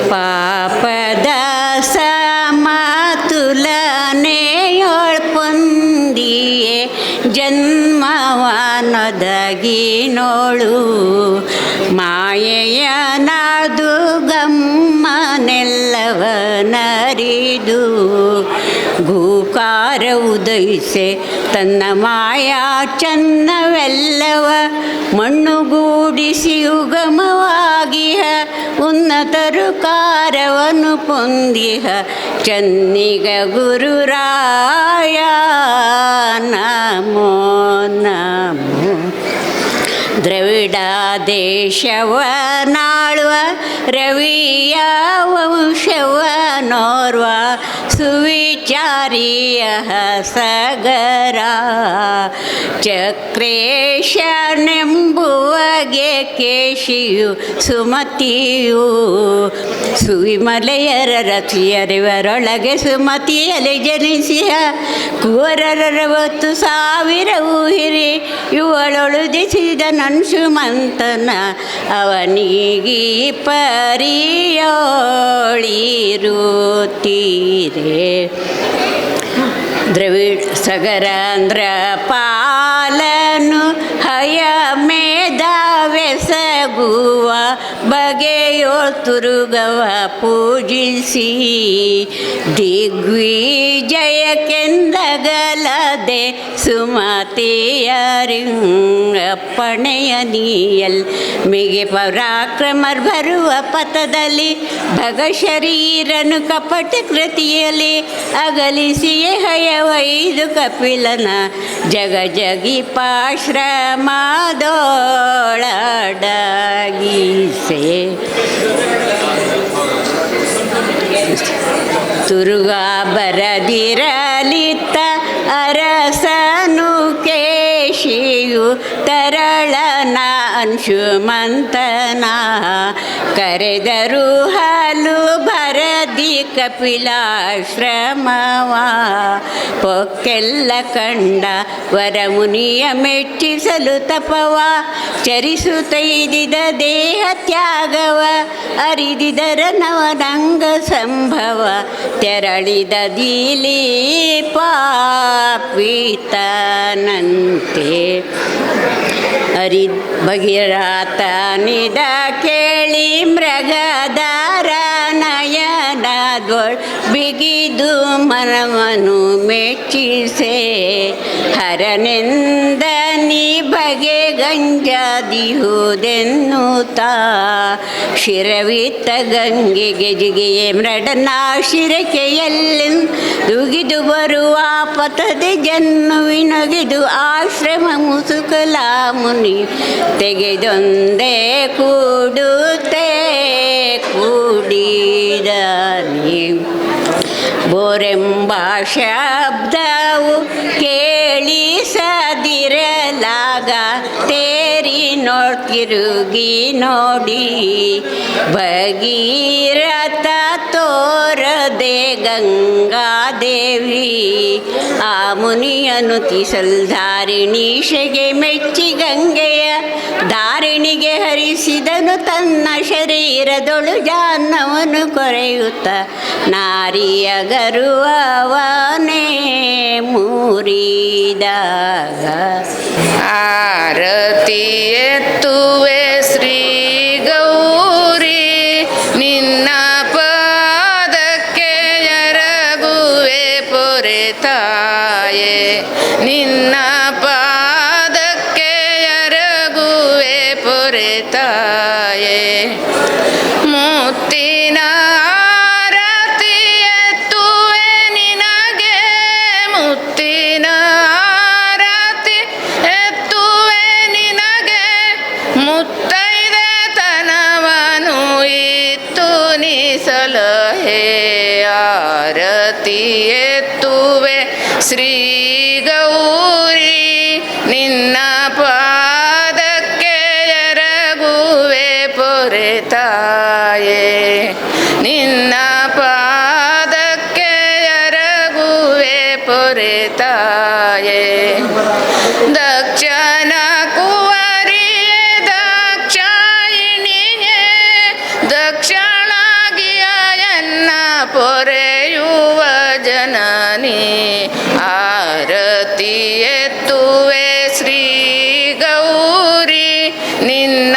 ಪಾಪದ ಸಮತುಲನೆಯೊಳ್ಪೊಂದಿಯೇ ಜನ್ಮವನದಗಿನೋಳು ಮಾಯೆಯ ನಾದು ಗಮ್ಮನೆಲ್ಲವನರಿದು ಭೂಕಾರ ಉದಯಿಸೆ ತನ್ನ ಮಾಯಾ ಚನ್ನವೆಲ್ಲವ ಮಣ್ಣುಗೂಡಿಸಿ ಉಗಮವಾಗಿಹ ಉನ್ನತರು ಕಾರವನ್ನು ಪೊಂದಿಹ ಚನ್ನಿಗ ಗುರುರಾಯ ನಮೋ ನಮೋ ದ್ರವಿಡ ದೇಶವನಾಳುವ ರವಿಯ ವಂಶವನೋರ್ವ ಸುವಿಚಾರಿಯ ಸಗರ ಚಕ್ರೇಶನೆಂಬುವಗೆ ಕೇಶಿಯು ಸುಮತಿಯು. ಸುವಿಮಲೆಯರ ರಥಿಯರಿವರೊಳಗೆ ಸುಮತಿಯಲ್ಲಿ ಜನಿಸಿಯ ಕುವರರವತ್ತು ಸಾವಿರ ಊಹಿರಿ. ನನ್ ನನ್ಸುಮಂತನ ಅವನಿಗೆ ಪರಿಯೋಳಿರುತ್ತೀರೆ. द्रविड सगरांध्र पाल ಬಗೆಯೋ ತುರುಗವ ಪೂಜಿಸಿ ದಿಗ್ವಿಜಯಕ್ಕೆಂದಗಲದೆ ಸುಮತಿಯರಿಂಗಪ್ಪಣೆಯ ನೀಯಲ್ ಮಿಗೆ ಪರಾಕ್ರಮರ್ ಬರುವ ಪಥದಲ್ಲಿ ಭಗ ಶರೀರನು ಕಪಟ ಕೃತಿಯಲ್ಲಿ ಅಗಲಿಸಿಯೇ ಹಯವೈದು ಕಪಿಲನ ಜಗ ಜಗಿ ತುರುಗ ಬರದಿರಲಿತ ಅರಸನು ಕೇಶಿಯು ತರಳನ ಅಂಶುಮಂತನ ಕರೆದರು ಹಲು ಭರದಿ ಕಪಿಲಾಶ್ರಮವಾ ಪೊಕ್ಕೆಲ್ಲ ಕಂಡ ವರಮುನಿಯ ಮೆಚ್ಚಿಸಲು ತಪವ ಚರಿಸುತ್ತೈದಿದ ದೇಹ ತ್ಯಾಗವ ಅರಿದಿದರ ನವನಂಗ ಸಂಭವ, ತೆರಳಿದ ದಿಲೀಪಾಪಿತನಂತೆ ಅರಿ ಬಗಿರಾತನಿದ ಕೇಳಿ ಮೃಗದಾರ ನಯನದೊಳ್ ಬಿಗಿದು ಮನವನು ಮೆಚ್ಚಿಸೆ. ಹರನೆಂದ ನೀ ಬಗೆ ಗಂಜಾದಿಹುದೆನ್ನುತ್ತ. ಶಿರವಿತ್ತ ಗಂಗೆಗೆ ಜಿಗೆಯೇ ಮೃಡನ ಶಿರಕೆಯಲ್ಲಿ ದುಗಿದು ಬರುವ ಪತದೆ ಜನ್ಮವಿನಗಿದು ಆಶ್ರಮ ಮುಸುಕಲ ಮುನಿ ತೆಗೆದೊಂದೇ ಕೂಡುತ್ತೆ. ಕೂಡಿದನಿ ಬೋರೆಂಬ ಶಬ್ದವು ಕೇಳಿಸದಿರಲಾಗ ನೋಡ್ತಿರುಗಿ ನೋಡಿ ಭಗೀರಥ ತೋರದೆ ಗಂಗಾದೇವಿ, ಆ ಮುನಿಯನು ತಿಸಲ್ ಧಾರಿಣೀಶೆಗೆ ಮೆಚ್ಚಿ ಗಂಗೆಯ ಧಾರಿಣಿಗೆ ಹರಿಸಿದನು ತನ್ನ ಶರೀರದೊಳು ಜಾನವನು ಕೊರೆಯುತ್ತ, ನಾರಿಯ ಗರುವವನೇ ಮೂರಿದಾಗ. ಆರತಿ ನಿನ್ನ ಪಾದಕ್ಕೆ ಎರಗುವೆ ಪೊರೆತಾಯೇ. ಮುತ್ತಿನ ಆರತಿಯತ್ತುವೆ ನಿನಗೆ. ಮುತ್ತಿನ ಆರತಿ ಎತ್ತುವೆ ನಿನಗೆ. ಮುತ್ತೈದೆ ತನವನು ಇತ್ತು ನೀ ಸಲಹೆ ಆರತಿ ಎತ್ತುವೆ ಶ್ರೀ ನಿನ್ನ ಪಾದಕ್ಕೆ ಎರಗುವೆ ಪೊರೆತಾಯೇ. ದಕ್ಷನ ಕುವರಿಯ ದಕ್ಷಾಯಿಣಿಯೇ ದಕ್ಷಣಾಗಿಯನ್ನ ಪೊರೆಯುವ ಜನನಿ. ಆರತಿಯೆತ್ತುವೆ ಶ್ರೀ ಗೌರಿ ನಿನ್ನ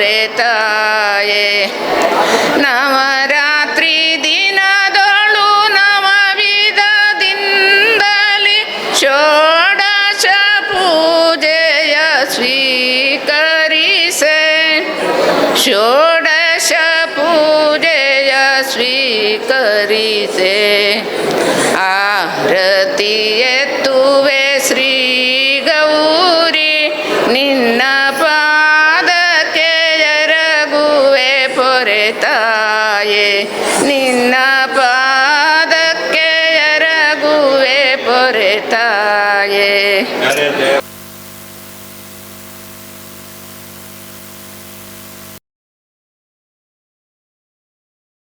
ಪೊರೆತಾಯೇ ನವರಾತ್ರಿ ದಿನದೊಳು ನವವಿಧದಿಂದಲಿ ಷೋಡಶ ಪೂಜೆಯ ಸ್ವೀಕರಿಸೆ ಷೋಡಶ ಪೂಜೆಯ ಸ್ವೀಕರಿಸೆ ಆರತಿ ಪಾದಕ್ಕೆ ಎರಗುವೆ ಪೊರೆತಾಯೇ ನಡೆ